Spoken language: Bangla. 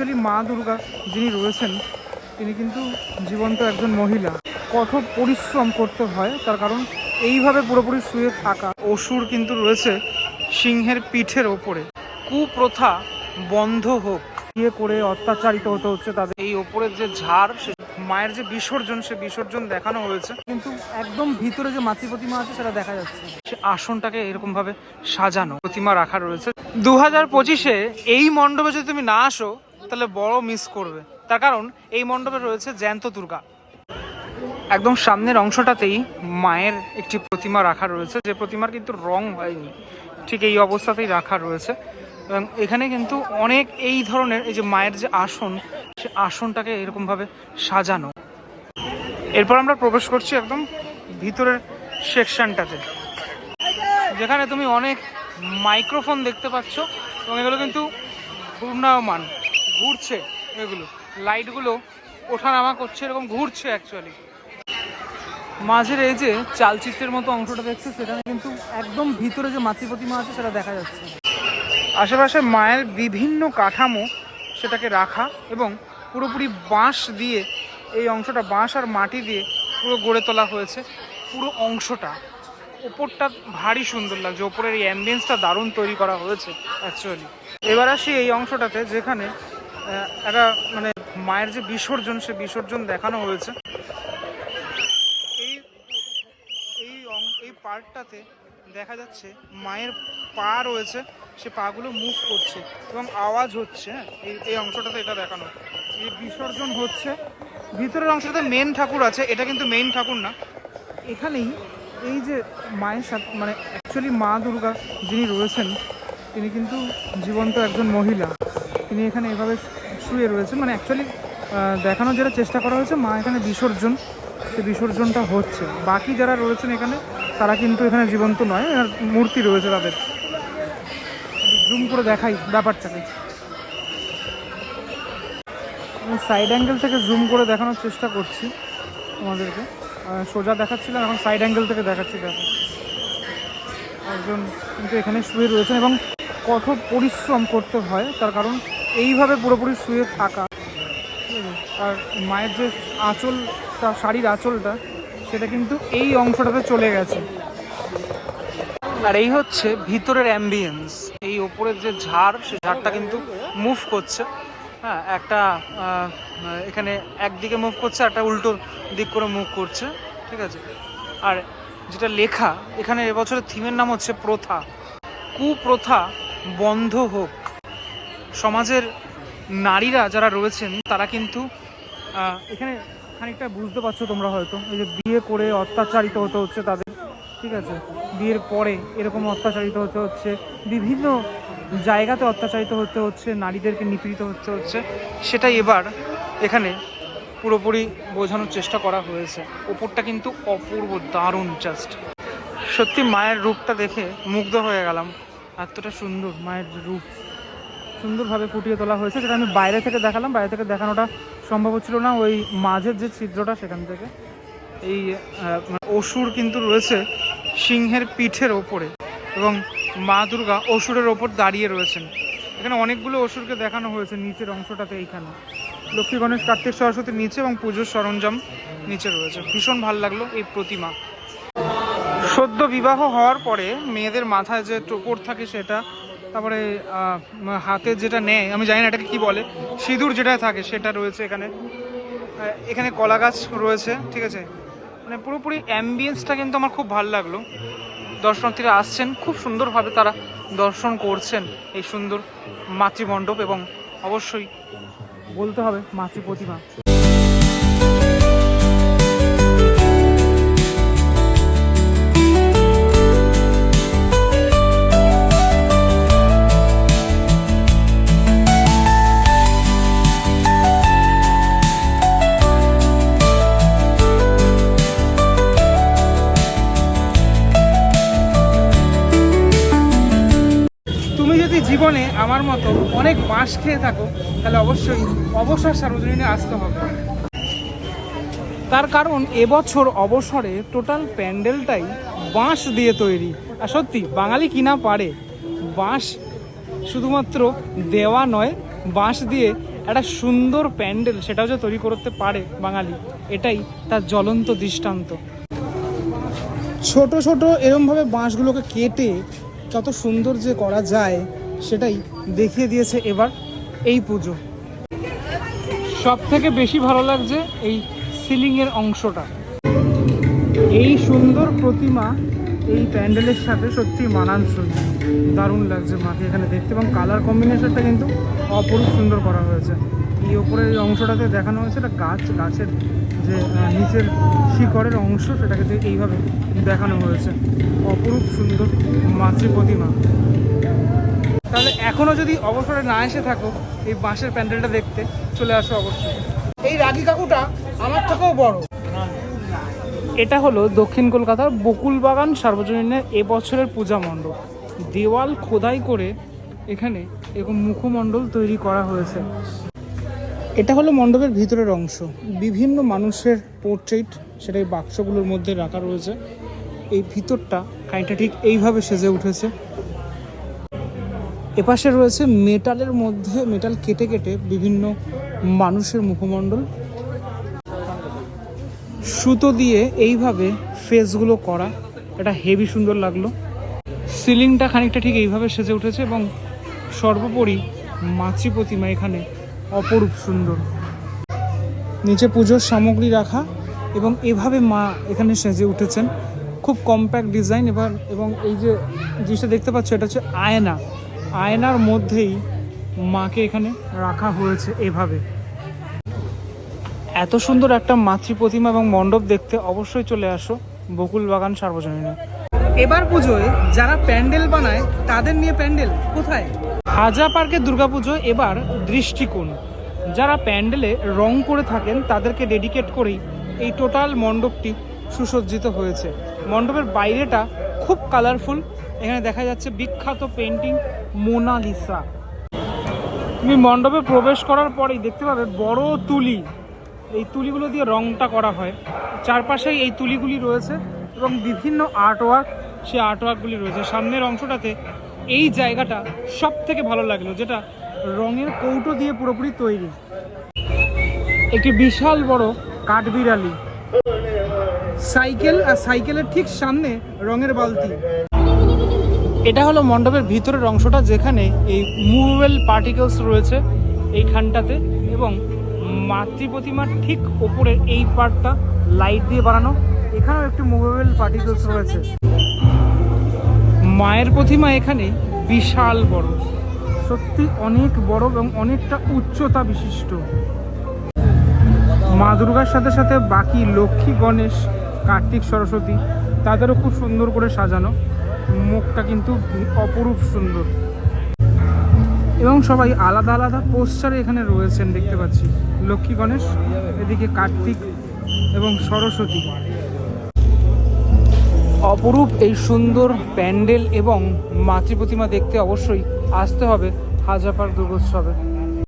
অ্যাকচুয়ালি মা দুর্গা যিনি রয়েছেন, তিনি কিন্তু জীবন্ত একজন মহিলা। কঠোর পরিশ্রম করতে হয়, তার কারণ এইভাবে পুরোপুরি শুয়ে থাকা। অসুর কিন্তু রয়েছে সিংহের পিঠের ওপরে। কুপ্রথা বন্ধ হোক। বিয়ে করে অত্যাচারিত হতে হচ্ছে তাদের। এই ওপরের যে ঝাড়, সে মায়ের যে বিসর্জন, সে বিসর্জন দেখানো হয়েছে। কিন্তু একদম ভিতরে যে মাতৃ প্রতিমা আছে, সেটা দেখা যাচ্ছে। সে আসনটাকে এরকম ভাবে সাজানো, প্রতিমা রাখা রয়েছে। দু হাজার পঁচিশে এই মণ্ডপে যদি তুমি না আসো তাহলে বড় মিস করবে। তার কারণ এই মণ্ডপে রয়েছে জ্যান্ত দুর্গা। একদম সামনের অংশটাতেই মায়ের একটি প্রতিমা রাখা রয়েছে। যে প্রতিমার কিন্তু রং হয়নি, ঠিক এই অবস্থাতেই রাখা রয়েছে। এবং এখানে কিন্তু অনেক এই ধরনের এই যে মায়ের যে আসন, সে আসনটাকে এরকমভাবে সাজানো। এরপর আমরা প্রবেশ করছি একদম ভিতরের সেকশনটাতে। যেখানে তুমি অনেক মাইক্রোফোন দেখতে পাচ্ছ এবং এগুলো কিন্তু ঘূর্ণায়মান। ঘুরছে এগুলো। লাইটগুলো ওঠানামা করছে, এরকম ঘুরছে অ্যাকচুয়ালি মাঝের এই যে চালচিত্রের মতো অংশটা দেখছ সেখানে কিন্তু একদম ভিতরে যে মাতৃ প্রতিমা আছে, সেটা দেখা যাচ্ছে। আশেপাশে মায়ের বিভিন্ন কাঠামো সেটাকে রাখা এবং পুরোপুরি বাঁশ দিয়ে এই অংশটা, বাঁশ আর মাটি দিয়ে পুরো গড়ে তোলা হয়েছে পুরো অংশটা। ওপরটা ভারী সুন্দর লাগছে, ওপরের এই অ্যাম্বিয়েন্সটা দারুণ তৈরি করা হয়েছে অ্যাকচুয়ালি এবার আসি এই অংশটাতে, যেখানে একটা মানে মায়ের যে বিসর্জন, সে বিসর্জন দেখানো হয়েছে। এই এই এই পার্টটাতে দেখা যাচ্ছে মায়ের পা রয়েছে, সে পাগুলো মুভ করছে এবং আওয়াজ হচ্ছে হ্যাঁ? এই এই অংশটাতে এটা দেখানো। এই বিসর্জন হচ্ছে, ভিতরের অংশটাতে মেন ঠাকুর আছে, এটা কিন্তু মেইন ঠাকুর না। এখানেই এই যে মায়ের সাথে মানে অ্যাকচুয়ালি মা দুর্গা যিনি রয়েছেন, তিনি কিন্তু জীবন্ত একজন মহিলা। তিনি এখানে এভাবে শুয়ে রয়েছে। মানে অ্যাকচুয়ালি দেখানোর যেটা চেষ্টা করা হয়েছে। মা এখানে বিসর্জন। সে বিসর্জনটা হচ্ছে। বাকি যারা রয়েছেন এখানে, তারা কিন্তু এখানে জীবন্ত নয়। মূর্তি রয়েছে তাদের। জুম করে দেখাই ব্যাপারটাকে। আমি সাইড অ্যাঙ্গেল থেকে জুম করে দেখানোর চেষ্টা করছি তোমাদেরকে। সোজা দেখাচ্ছিলাম, এখন সাইড অ্যাঙ্গেল থেকে দেখাচ্ছি দেখো। একজন কিন্তু এখানে শুয়ে রয়েছেন এবং কঠোর পরিশ্রম করতে হয়। তার কারণ এইভাবে পুরোপুরি শুয়ে থাকা। আর মায়ের যে আঁচলটা, শাড়ির আঁচলটা, সেটা কিন্তু এই অংশটাতে চলে গেছে। আর এই হচ্ছে ভিতরের অ্যাম্বিয়েন্স এই ওপরের যে ঝাড়, সে ঝাড়টা কিন্তু মুভ করছে। হ্যাঁ একটা এখানে একদিকে মুভ করছে, একটা উল্টো দিক করে মুভ করছে। ঠিক আছে? আর যেটা লেখা, এখানে এবছরের থিমের নাম হচ্ছে প্রথা। কুপ্রথা বন্ধ হোক। সমাজের নারীরা যারা রয়েছেন, তারা কিন্তু এখানে খানিকটা বুঝতে পারছ তোমরা হয়তো, এই যে বিয়ে করে অত্যাচারিত হতে হচ্ছে তাদের, ঠিক আছে? বিয়ের পরে এরকম অত্যাচারিত হতে হচ্ছে, বিভিন্ন জায়গাতে অত্যাচারিত হতে হচ্ছে, নারীদেরকে নিপীড়িত হতে হচ্ছে। সেটাই এবার এখানে পুরোপুরি বোঝানোর চেষ্টা করা হয়েছে। ওপরটা কিন্তু অপূর্ব দারুণ জাস্ট সত্যি মায়ের রূপটা দেখে মুগ্ধ হয়ে গেলাম। এতটা সুন্দর মায়ের রূপ। সুন্দরভাবে ফুটিয়ে তোলা হয়েছে, যেটা আমি বাইরে থেকে দেখালাম। বাইরে থেকে দেখানোটা সম্ভব হচ্ছিল না। ওই মাঝের যে ছিদ্রটা, সেখান থেকে এই মানে অসুর কিন্তু রয়েছে সিংহের পিঠের ওপরে এবং মা দুর্গা অসুরের ওপর দাঁড়িয়ে রয়েছেন। এখানে অনেকগুলো অসুরকে দেখানো হয়েছে নিচের অংশটাতে এইখানে। লক্ষ্মী গণেশ, কার্তিক সরস্বতীর নিচে এবং পুজোর সরঞ্জাম নিচে রয়েছে। ভীষণ ভালো লাগল এই প্রতিমা। সদ্য বিবাহ হওয়ার পরে মেয়েদের মাথায় যে টোপর থাকে সেটা তারপরে হাতে যেটা নেয়, আমি জানি না এটাকে কি বলে, সিঁদুর যেটা থাকে, সেটা রয়েছে এখানে। এখানে কলা গাছ রয়েছে, ঠিক আছে? মানে পুরোপুরি অ্যাম্বিয়েন্সটা কিন্তু আমার খুব ভালো লাগল। দর্শনার্থীরা আসছেন, খুব সুন্দরভাবে তারা দর্শন করছেন এই সুন্দর মাতৃমণ্ডপ এবং অবশ্যই বলতে হবে মাতৃ প্রতিমা। জীবনে আমার মতো অনেক বাঁশ খেয়ে থাকো, তাহলে অবশ্যই অবসর সার্বজনীনে আসতে হবে। তার কারণ এবছর অবসরে টোটাল প্যান্ডেলটাই বাঁশ দিয়ে তৈরি। আর সত্যি, বাঙালি কিনা পারে? বাঁশ শুধুমাত্র দেওয়া নয়, বাঁশ দিয়ে একটা সুন্দর প্যান্ডেল সেটাও যে তৈরি করতে পারে বাঙালি, এটাই তার জ্বলন্ত দৃষ্টান্ত। ছোট ছোট এরমভাবে বাঁশগুলোকে কেটে কত সুন্দর যে করা যায় সেটাই দেখিয়ে দিয়েছে এবার এই পুজো। সব থেকে বেশি ভালো লাগছে এই সিলিংয়ের অংশটা। এই সুন্দর প্রতিমা এই প্যান্ডেলের সাথে সত্যি মানানসই। দারুণ লাগছে মাকে এখানে দেখতে এবং কালার কম্বিনেশনটা কিন্তু অপরূপ সুন্দর করা হয়েছে। এই ওপরের এই অংশটাতে দেখানো হয়েছে একটা গাছ, গাছের যে নিচের শিকড়ের অংশ সেটাকে এইভাবে দেখানো হয়েছে। অপরূপ সুন্দর মাতৃ প্রতিমা। তাহলে এখনও যদি অবসরে না এসে থাকো, এই বাঁশের প্যান্ডেলটা দেখতে চলে আসো অবশ্যই। এই রাগি কাকুটা আমার থেকেও বড়। এটা হলো দক্ষিণ কলকাতার বকুল বাগান সার্বজনীনের এবছরের পূজা মণ্ডপ। দেওয়াল খোদাই করে এখানে এরকম মুখমণ্ডল তৈরি করা হয়েছে। এটা হলো মণ্ডপের ভিতরের অংশ। বিভিন্ন মানুষের পোর্ট্রেট সেটা এই বাক্সগুলোর মধ্যে রাখা রয়েছে। এই ভিতরটা খানিকটা ঠিক এইভাবে সেজে উঠেছে। এপাশে রয়েছে মেটালের মধ্যে মেটাল কেটে কেটে বিভিন্ন মানুষের মুখমণ্ডল। সুতো দিয়ে এইভাবে ফেসগুলো করা, এটা হেভি সুন্দর লাগল। সিলিংটা খানিকটা ঠিক এইভাবে সেজে উঠেছে এবং সর্বোপরি মাছি প্রতিমা এখানে অপরূপ সুন্দর। নিচে পুজোর সামগ্রী রাখা এবং এভাবে মা এখানে সেজে উঠেছেন। খুব কম্প্যাক্ট ডিজাইন এবার এবং এই যে জিনিসটা দেখতে পাচ্ছ, এটা হচ্ছে আয়না। আয়নার মধ্যেই মাকে এখানে রাখা হয়েছে এভাবে। এত সুন্দর একটা মাতৃ প্রতিমা এবং মণ্ডপ দেখতে অবশ্যই চলে আসো বকুল বাগান সার্বজনীনে। এবার পুজোয় যারা প্যান্ডেল বানায়, তাদের নিয়ে প্যান্ডেল কোথায়? হাজা পার্কের দুর্গাপুজো এবার দৃষ্টিকোণ। যারা প্যান্ডেলে রং করে থাকেন, তাদেরকে ডেডিকেট করেই এই টোটাল মণ্ডপটি সুসজ্জিত হয়েছে। মণ্ডপের বাইরেটা খুব কালারফুল এখানে দেখা যাচ্ছে বিখ্যাত পেন্টিং মোনালিসা তুমি মণ্ডপে প্রবেশ করার পরেই দেখতে পাবে বড় তুলি। এই তুলিগুলো দিয়ে রংটা করা হয়। চারপাশেই এই তুলিগুলি রয়েছে এবং বিভিন্ন আর্টওয়ার্ক সেই আর্টওয়ার্কগুলি রয়েছে। সামনের অংশটাতে এই জায়গাটা সব থেকে ভালো লাগল, যেটা রঙের কৌটো দিয়ে পুরোপুরি তৈরি। একটি বিশাল বড় কাঠবিড়ালি। সাইকেল, আর সাইকেলের ঠিক সামনে রঙের বালতি। এটা হলো মণ্ডপের ভিতরের অংশটা যেখানে এই মুভেবল পার্টিকেলস রয়েছে এইখানটাতে এবং মাতৃ প্রতিমার ঠিক ওপরের এই পার্টটা লাইট দিয়ে বানানো। এখানেও একটি মুভেবল পার্টিকেলস রয়েছে। মায়ের প্রতিমা এখানে বিশাল বড়। সত্যি অনেক বড় এবং অনেকটা উচ্চতা বিশিষ্ট। মা দুর্গার সাথে সাথে বাকি লক্ষ্মী, গণেশ, কার্তিক, সরস্বতী, তাদেরও খুব সুন্দর করে সাজানো। মুখটা কিন্তু অপরূপ সুন্দর। এবং সবাই আলাদা আলাদা পোস্টারে এখানে রয়েছেন, দেখতে পাচ্ছি। লক্ষ্মী গণেশ, এদিকে কার্তিক এবং সরস্বতী। অপরূপ এই সুন্দর প্যান্ডেল এবং মাতৃ প্রতিমা দেখতে অবশ্যই আসতে হবে হাজাপার দুর্গোৎসবে।